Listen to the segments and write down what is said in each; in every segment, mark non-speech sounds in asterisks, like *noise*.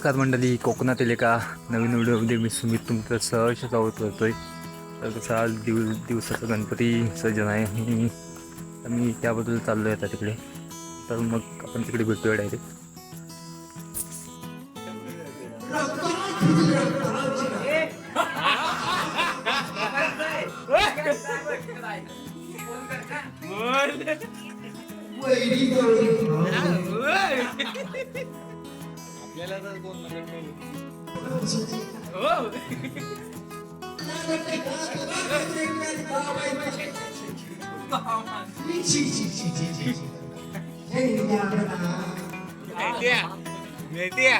नमस्कार मंडळी कोकणातील एका नवीन व्हिडिओमध्ये मी सुमित तुमचं सहर्ष स्वागत आहे तर कसं आज दिव दिवसाचं गणपती विसर्जन आहे आणि मी त्याबद्दल चाललो आहे आता तिकडे. तर मग आपण तिकडे भेटूया डायरेक्ट गेला तर दोन नंबर हो. नेत्या नेत्या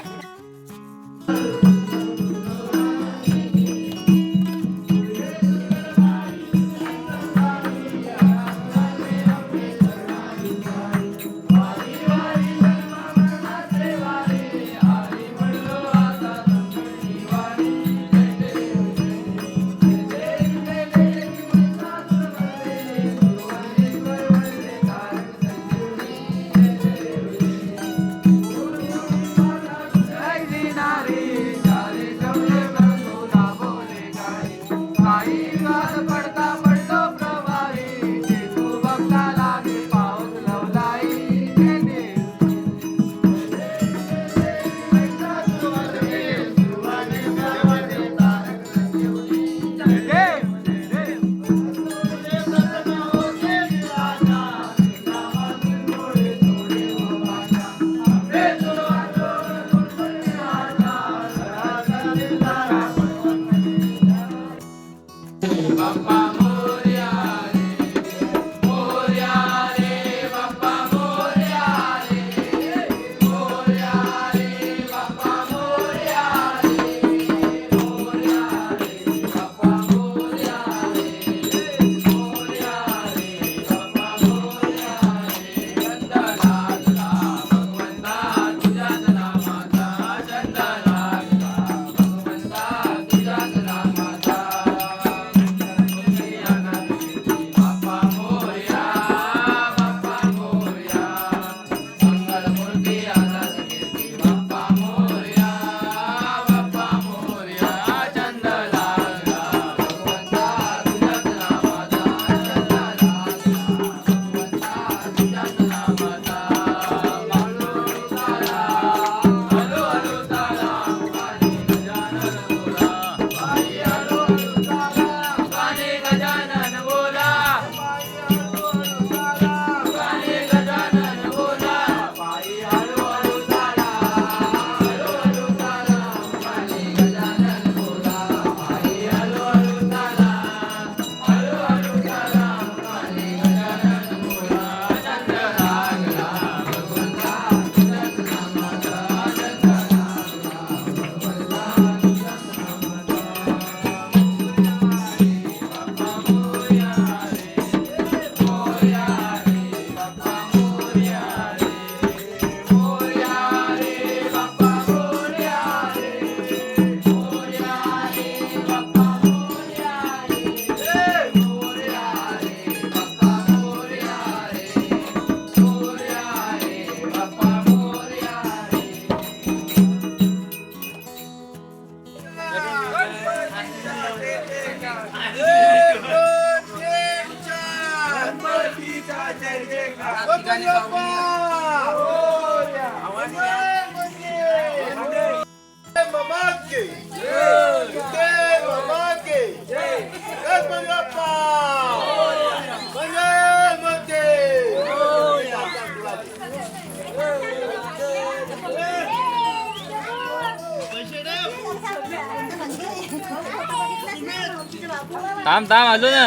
थांब थांब आलो ना.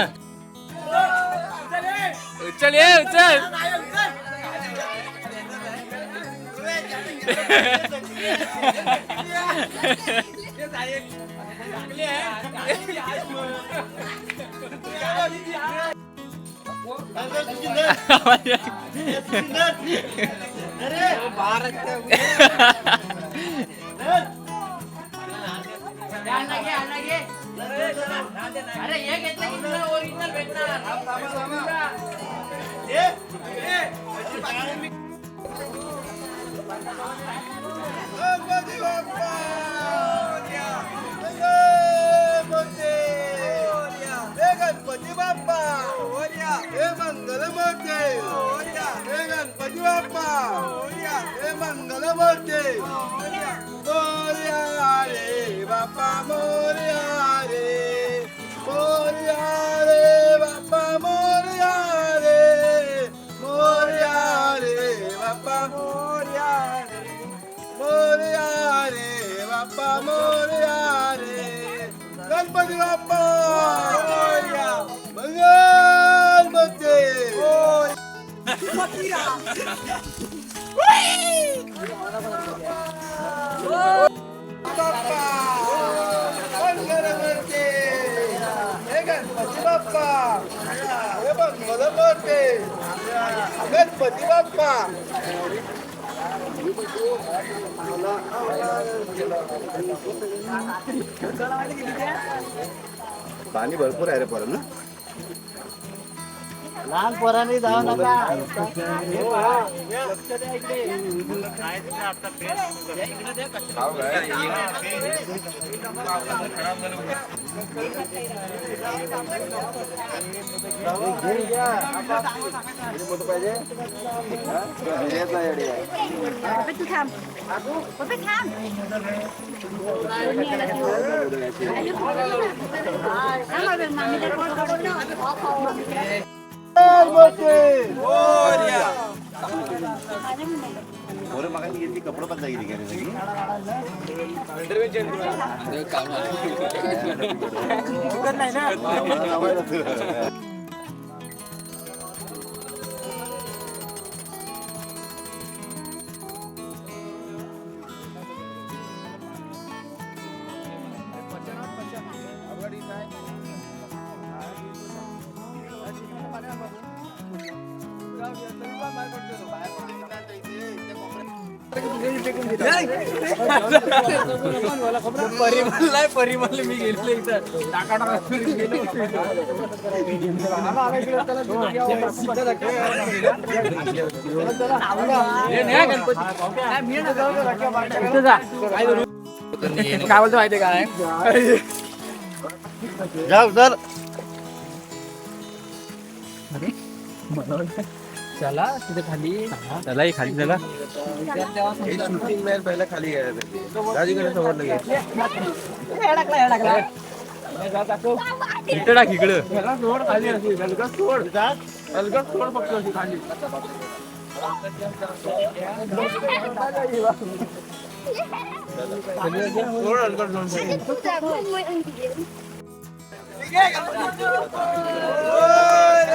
उचल ये उचल. *laughs* अरे हे घेतलं की तुला ओरिजिनल भेटणार. गणपती बाप्पा पाणी भरपूर आहे रे परत ना लहान पोरांनी जाऊ नका. पाहिजे तू थांब पप्पा थांब पोरं मागायला गेली कपडे पण परिमल मी गेलो टाका टाका काय बोलतो माहितीये काय जाऊ सर चला तिथे खाली. त्यालाही खाली त्याला शूटिंग मॅन पहिला खाली गेला राजूकडे समोर लगे इकडं टाक इकडं. सोड खाली. सोड सोड फक्त अशी खाली. सोड अलगद सोड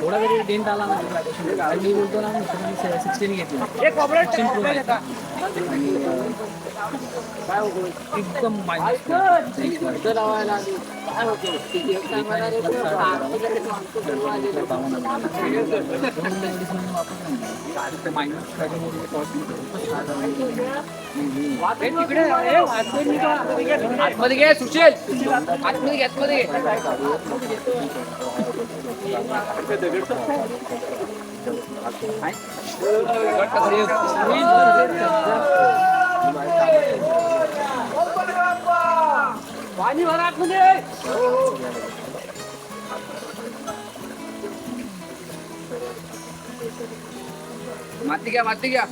थोडा तरी डेंट आला ना. मी बोलतो ना सिक्स्टीन घेतली. एकदम माहिती लावायला आतमध्ये घे सुशील. आतमध्ये घे आतमध्ये घे. पाणी भरा आतमध्ये माती घ्या माती घ्या